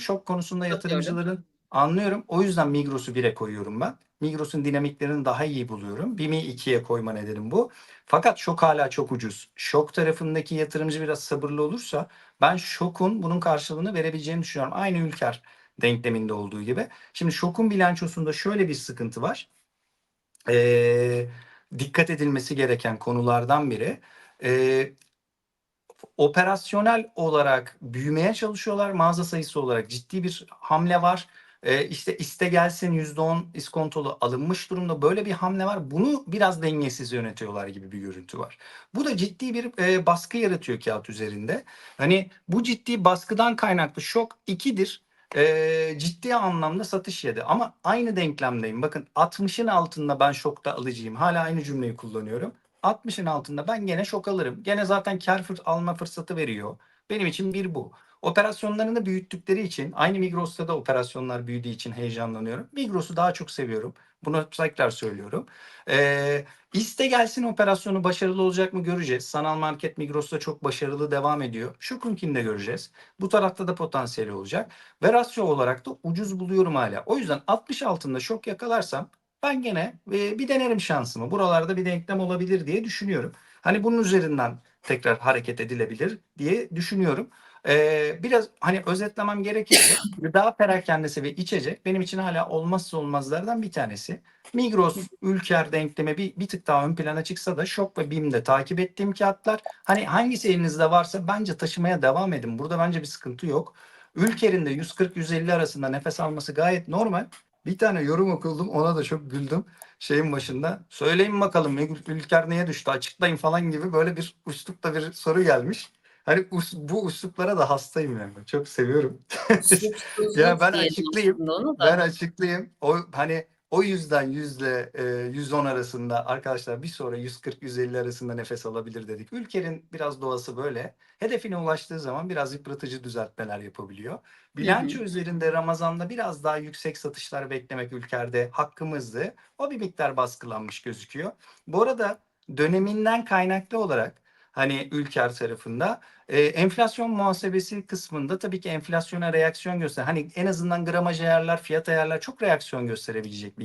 Şok konusunda Anlıyorum. yatırımcıların anlıyorum. O yüzden Migros'u 1'e koyuyorum ben. Migros'un dinamiklerini daha iyi buluyorum. BİM'i 2'ye koyma nedenim bu. Fakat şok hala çok ucuz. Şok tarafındaki yatırımcı biraz sabırlı olursa ben şokun bunun karşılığını verebileceğini düşünüyorum. Aynı Ülker denkleminde olduğu gibi. Şimdi şokun bilançosunda şöyle bir sıkıntı var. Ee, dikkat edilmesi gereken konulardan biri. Ee, operasyonel olarak büyümeye çalışıyorlar. Mağaza sayısı olarak ciddi bir hamle var. Ee, işte iste gelsin %10 iskontolu alınmış durumda böyle bir hamle var. Bunu biraz dengesiz yönetiyorlar gibi bir görüntü var. Bu da ciddi bir e, baskı yaratıyor kağıt üzerinde. Hani bu ciddi baskıdan kaynaklı şok 2'dir. Ee, ciddi anlamda satış yedi ama aynı denklemdeyim. Bakın 60'ın altında ben şokta alıcıyım. Hala aynı cümleyi kullanıyorum. 60'ın altında ben gene şok alırım. Gene zaten kar fırs- alma fırsatı veriyor. Benim için bir bu. Operasyonlarını büyüttükleri için aynı Migros'ta da operasyonlar büyüdüğü için heyecanlanıyorum. Migros'u daha çok seviyorum. Bunu tekrar söylüyorum. Ee, iste gelsin operasyonu başarılı olacak mı göreceğiz. Sanal market Migros'ta çok başarılı devam ediyor. Şokunkini de göreceğiz. Bu tarafta da potansiyeli olacak. Ve rasyo olarak da ucuz buluyorum hala. O yüzden 60 altında şok yakalarsam ben gene e, bir denerim şansımı. Buralarda bir denklem olabilir diye düşünüyorum. Hani bunun üzerinden tekrar hareket edilebilir diye düşünüyorum. Ee, biraz hani özetlemem gerekirse gıda perakendesi ve içecek benim için hala olmazsa olmazlardan bir tanesi. Migros, Ülker denklemi bir, bir tık daha ön plana çıksa da Şok ve BİM'de takip ettiğim kağıtlar. Hani hangisi elinizde varsa bence taşımaya devam edin. Burada bence bir sıkıntı yok. Ülker'in de 140-150 arasında nefes alması gayet normal. Bir tane yorum okudum ona da çok güldüm şeyin başında. Söyleyin bakalım Ülker neye düştü açıklayın falan gibi böyle bir üslupta bir soru gelmiş. Hani us- bu üsluplara da hastayım yani. Çok seviyorum. Ya ben açıklayayım. Ben açıklayayım. O hani o yüzden yüzle e, 110 arasında arkadaşlar bir sonra 140-150 arasında nefes alabilir dedik. Ülkenin biraz doğası böyle. Hedefine ulaştığı zaman biraz yıpratıcı düzeltmeler yapabiliyor. Bilanço üzerinde Ramazan'da biraz daha yüksek satışlar beklemek ülkerde hakkımızdı. O bir miktar baskılanmış gözüküyor. Bu arada döneminden kaynaklı olarak hani Ülker tarafında e, enflasyon muhasebesi kısmında tabii ki enflasyona reaksiyon göster. Hani en azından gramaj ayarlar, fiyat ayarlar çok reaksiyon gösterebilecek bir